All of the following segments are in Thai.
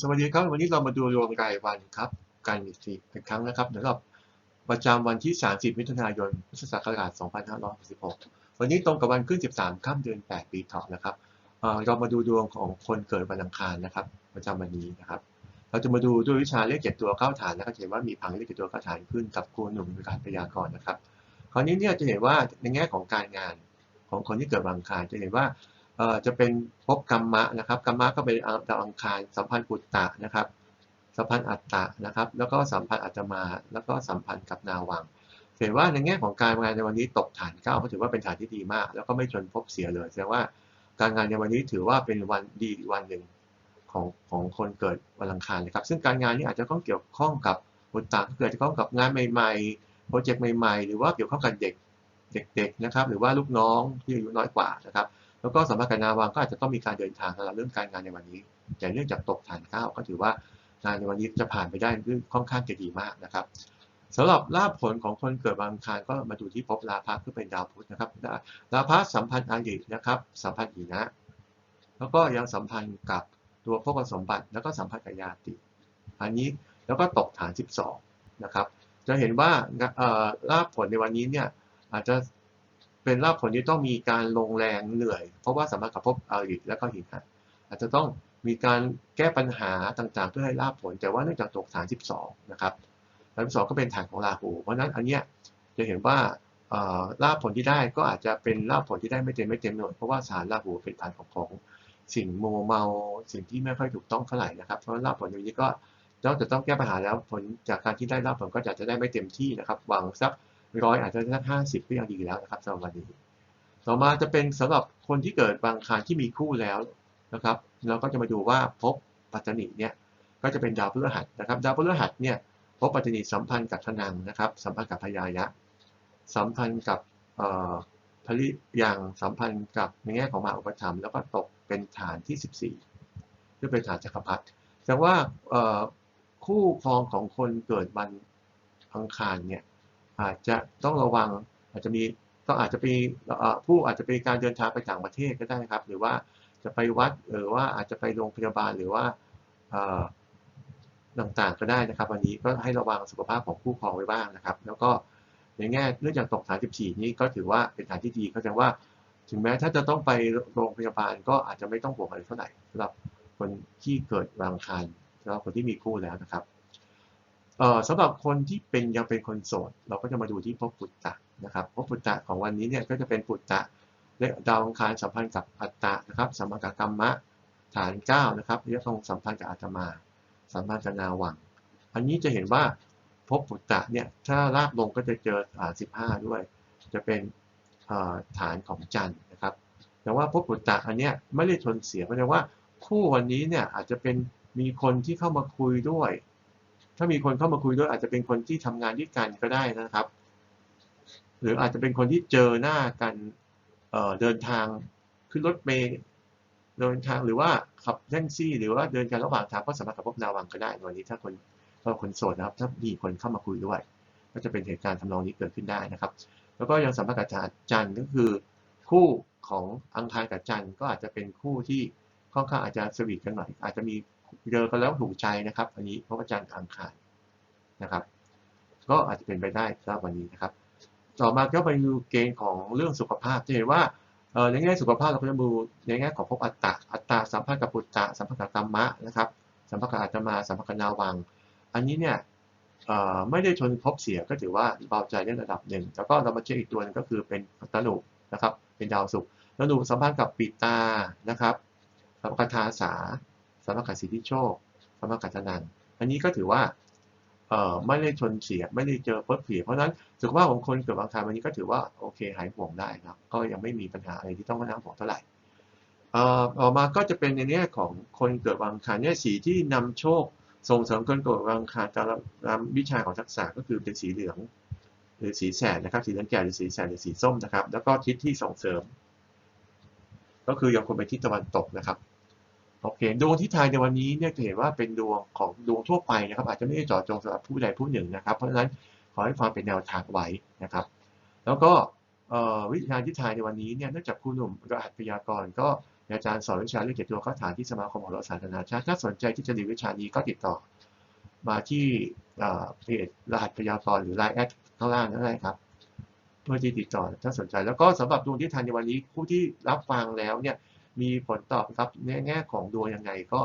สวัสดีครับ วันนี้เรามาดูดวงรายวันครับกันอีกทีอีกครั้งนะครับสำหรับประจำวันที่ 30 มิถุนายน พุทธศักราช 2566 วันนี้ตรงกับวันขึ้น 13 ค่ำเดือน 8 ปีเถาะนะครับเรามาดูดวงของคนเกิดวันอังคารนะครับ ประจำวันนี้นะครับ เราจะมาดูด้วยวิชาเลขเจ็ดตัวเข้าฐานนะครับจะเห็นว่ามีพังเลขเจ็ดตัวเข้าฐานขึ้นกับครูหนุ่มในการพยากรณ์นะครับ คราวนี้เนี่ยจะเห็นว่าในแง่ของการงานของคนที่เกิดวันอังคารจะเห็นว่า จะเป็นภพกรรมะนะครับกรรมะก็เป็นดาวอังคารสัมพันธ์ปุตตะนะครับ สัมพันธ์อัตตะนะครับ แล้วก็สัมพันธ์อัตมา แล้วก็สัมพันธ์กับนาวังเห็นว่าในแง่ของการงานในวันนี้ตกฐานเก้าก็ถือว่าเป็นฐานที่ดีมาก แล้วก็ไม่ชนภพเสียเลยแสดงว่าการงานในวันนี้ถือว่าเป็นวันดีวันหนึ่งของของคนเกิดวันอังคารนะครับ ซึ่งการงานนี้อาจจะต้องเกี่ยวข้องกับปุตตะเกิดเกี่ยวข้องกับงานใหม่ๆโปรเจกต์ใหม่ๆ หรือว่าเกี่ยวข้องกับเด็กเด็กๆนะครับ หรือว่าลูกน้องที่อายุน้อยกว่านะครับ แล้วก็สำหรับการนาวางก็อาจจะต้องมีการเดินทางสำหรับเรื่องการงานในวันนี้ แต่เนื่องจากตกฐานเก้าก็ถือว่างานในวันนี้จะผ่านไปได้ค่อนข้างจะดีมากนะครับสำหรับลาภผลของคนเกิดวันอังคารก็มาดูที่ภพลาภะคือเป็นดาวพุธนะครับลาภะสัมพันธ์อารินะครับสัมพันธ์อีนะ แล้วก็ยังสัมพันธ์กับตัวพวกสมบัติ แล้วก็สัมพันธ์กับยาติ อันนี้แล้วก็ตกฐาน 12 นะครับ จะเห็นว่าลาภผลในวันนี้เนี่ยอาจจะ เป็นลาภผลที่ต้องมีการลงแรงเหนื่อย เพราะว่าสามารถกับพบอาริและก็หินหันอาจจะต้องมีการแก้ปัญหาต่างๆ เพื่อให้ลาภผล แต่ว่าเนื่องจากตกฐาน 12 นะครับฐาน12 ก็เป็นฐานของราหู เพราะนั้นอันเนี้ยจะเห็นว่าลาภผลที่ได้ก็อาจจะเป็นลาภผลที่ได้ไม่เต็มไม่เต็มหน่วยเพราะว่าสารราหูเป็นฐานของของสิ่งโมเมาสิ่งที่ไม่ค่อยถูกต้องเท่าไหร่นะครับเพราะลาภผลอย่างนี้ก็นอกจากต้องแก้ปัญหาแล้วผลจากการที่ได้ลาภผลก็จะจะได้ไม่เต็มที่นะครับหวังสัก ร้อยอาจจะสักห้าสิบก็ยังดีแล้วนะครับสำหรับวันนี้ ต่อมาจะเป็นสำหรับคนที่เกิดบางคารที่มีคู่แล้วนะครับ เราก็จะมาดูว่าพบปัตตนิเนี่ยก็จะเป็นดาวพฤหัสนะครับ ดาวพฤหัสเนี่ยพบปัตตนิสัมพันธ์กับธนังนะครับ สัมพันธ์กับพยายะ สัมพันธ์กับพลิยังสัมพันธ์กับในแง่ของมหาอุปธรรมแล้วก็ตกเป็นฐานที่ 14ที่เป็นฐานจักรพรรดิแต่ว่าคู่ครองของคนเกิดวันอังคารเนี่ย อาจจะต้องระวังอาจจะมีก็องอาจจะมีผู้อาจจะเป็นการเดินทางไปต่างประเทศก็ได้ครับ หรือว่าจะไปวัดหรือว่าอาจจะไปโรงพยาบาลหรือว่าต่างๆก็ได้นะครับวันนี้ก็ให้ระวังสุขภาพของผู้ครองไว้บ้างนะครับ แล้วก็ในแง่เนื่องจากตกฐาน14 นี้ก็ถือว่าเป็นฐานที่ดีก็จว่าถึงแม้ถ้าจะต้องไปโรงพยาบาลก็อาจจะไม่ต้องห่วงอะไรเท่าไหร่สำหรับคนที่เกิดวางคันสำหรับคนที่มีคู่แล้วนะครับ สำหรับคนที่เป็นยังเป็นคนโสด เราก็จะมาดูที่พบปุตตะนะครับพบปุตตะของวันนี้เนี่ยก็จะเป็นปุตตะและดาวอังคารสัมพันธ์กับอัตตะนะครับสัมพันธ์กับกรรมะฐาน9นะครับเรียกตรงสัมพันธ์กับอาตมา สัมพันธ์กับนาวัง อันนี้จะเห็นว่าพบปุตตะเนี่ยถ้าลากลงก็จะเจอฐาน15 ด้วย จะเป็นฐานของจันทร์นะครับ แต่ว่าพบปุตตะอันเนี้ยไม่ได้ชนเสียเพราะว่าคู่วันนี้เนี่ยอาจจะเป็นมีคนที่เข้ามาคุยด้วย ถ้ามีคนเข้ามาคุยด้วยอาจจะเป็นคนที่ทำงานด้วยกันก็ได้นะครับ หรืออาจจะเป็นคนที่เจอหน้ากันเเดินทางขึ้นรถเมล์เดินทางหรือว่าขับแท็กซี่ หรือว่าเดินกันระหว่างทางก็สามารถขับพบนาวังก็ได้วันนี้ถ้าคนถ้าคนโสดนะครับ ถ้ามีคนเข้ามาคุยด้วย ก็จะเป็นเหตุการณ์ทำนองนี้เกิดขึ้นได้นะครับ แล้วก็ยังสัมพันธ์กับจันทร์ก็คือ คู่ของอังคารกับจันทร์ก็อาจจะเป็นคู่ที่ค่อนข้างอาจจะสวีทกันหน่อย อาจจะมี เจอกันแล้วถูกใจนะครับ อันนี้เพราะว่าจันทร์อังคารนะครับ ก็อาจจะเป็นไปได้สำหรับวันนี้นะครับ ต่อมาก็ไปดูเกณฑ์ของเรื่องสุขภาพจะเห็นว่าในแง่สุขภาพเราก็จะดูในแง่ของภพอัตตะอัตตาสัมพันธ์กับปุตตะสัมพันธ์กับกรรมะนะครับสัมพันธ์กับอาตมาสัมพันธ์กับนาวัง อันนี้เนี่ยไม่ได้ชนพบเสียก็ถือว่าเบาใจได้ระดับหนึ่ง แล้วก็เรามาเช็คอีกตัวนึงก็คือเป็นตนุนะครับ เป็นดาวศุกร์ตนุสัมพันธ์กับปิตานะครับสัมพันธ์กับทาสา สัมพันธ์กับสิทธิโชคสัมพันธ์กับธนันอันนี้ก็ถือว่าไม่ได้ชนเสียไม่ได้เจอเพิบเสียเพราะฉะนั้นสุขภาพของคนเกิดวันคารวันนี้ก็ถือว่าโอเคหายห่วงได้ครับก็ยังไม่มีปัญหาอะไรที่ต้องมานั่งห่วงเท่าไหร่เอ่อกมาก็จะเป็นในแง่ของคนเกิดวันคารเนี่ยสีที่นำโชคส่งเสริมคนเกิดวันคารตามวิชาของทักษะก็คือเป็นสีเหลืองหรือสีแสดนะครับสีเหลืองแก่หรือสีแสดหรือสีส้มนะครับ แล้วก็ทิศที่ส่งเสริม ก็คือยังคงไปทิศตะวันตกนะครับ โอเคดวงที่ทายในวันนี้เนี่ยจะเห็นว่าเป็นดวงของดวงทั่วไปนะครับ อาจจะไม่ได้เจาะจงสำหรับผู้ใดผู้หนึ่งนะครับ เพราะฉะนั้นขอให้ความเป็นแนวทางไว้นะครับ แล้วก็วิธีกาที่ทายในวันนี้เนี่ยเนื่องจากครูหนุ่มรหัสพยากรณ์ก็อาจารย์สอนวิชาเรื่องเกี่ยรติตัวเข้าฐานที่สมาคมของเราสาธารณชาติถ้าสนใจที่จะเรียนวิชานี้ก็ติดต่อ มาที่เพจรหัสพยากรณ์หรือไลน์แอดข้างล่างนั่นแหละครับเพื่อที่ติดต่อถ้าสนใจแล้วก็สำหรับดวงที่ทันในวันนี้ผู้ที่รับฟังแล้วเนี่ย มีผลตอบรับในแง่ของดวงยังไงก็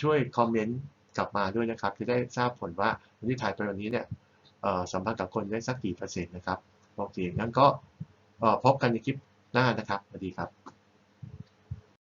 ช่วยคอมเมนต์กลับมาด้วยนะครับ จะได้ทราบผลว่าวันที่ถ่ายไปวันนี้เนี่ยสัมพันธ์กับคนได้สักกี่เปอร์เซ็นต์นะครับโอเคงั้นก็พบกันในคลิปหน้านะครับสวัสดีครับ